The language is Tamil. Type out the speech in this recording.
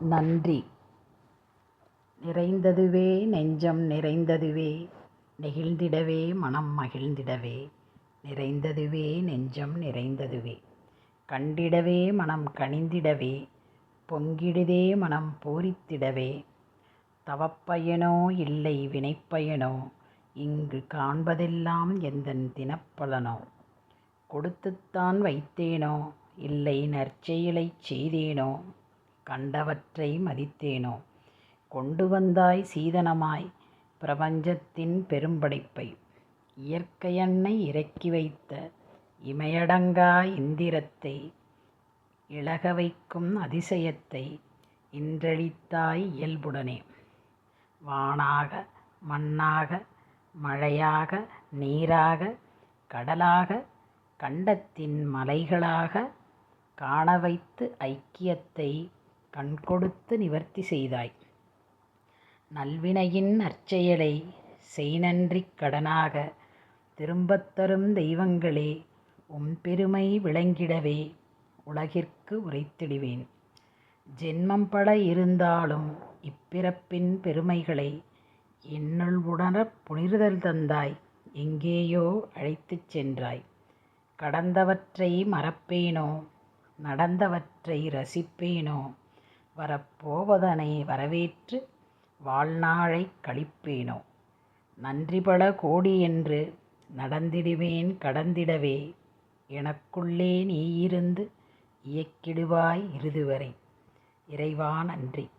நன்றி. நிறைந்ததுவே நெஞ்சம் நிறைந்ததுவே நெகிழ்ந்திடவே மனம் மகிழ்ந்திடவே நிறைந்ததுவே நெஞ்சம் நிறைந்ததுவே. கண்டிடவே மனம் கனிந்திடவே பொங்கிடுதே மனம் பூரித்திடவே. தவப்பயனோ இல்லை வினைப்பயனோ இங்கு காண்பதெல்லாம் எந்தன் தினப்பலனோ? கொடுத்துத்தான் வைத்தேனோ இல்லை நற்செயலைச் செய்தேனோ? கண்டவற்றை மதித்தேனோ? கொண்டு வந்தாய் சீதனமாய் பிரபஞ்சத்தின் பெரும்படைப்பை. இயற்கையன்னை இறக்கி வைத்த இமையடங்கா இந்திரத்தை இழக வைக்கும் அதிசயத்தை இன்றழித்தாய் இயல்புடனே. வானாக மண்ணாக மழையாக நீராக கடலாக கண்டத்தின் மலைகளாக காண வைத்து ஐக்கியத்தை கண்கொடுத்து நிவர்த்தி செய்தாய். நல்வினையின் நற்செயலை செய்நன்றிக் கடனாக திரும்பத் தரும் தெய்வங்களே உம் பெருமை விளங்கிடவே உலகிற்கு உரைத்திடுவேன். ஜென்மம் பல இருந்தாலும் இப்பிறப்பின் பெருமைகளை என்னுள் உணரப் புனிர்தல் தந்தாய் எங்கேயோ அழைத்துச் சென்றாய். கடந்தவற்றை மறப்பேனோ நடந்தவற்றை ரசிப்பேனோ வரப்போவதனை வரவேற்று வாழ்நாளைக் கழிப்பேனோ? நன்றிபல கோடி என்று நடந்திடுவேன் கடந்திடவே எனக்குள்ளே நீயிருந்து இயக்கிடுவாய் இருதுவரை இறைவா நன்றி.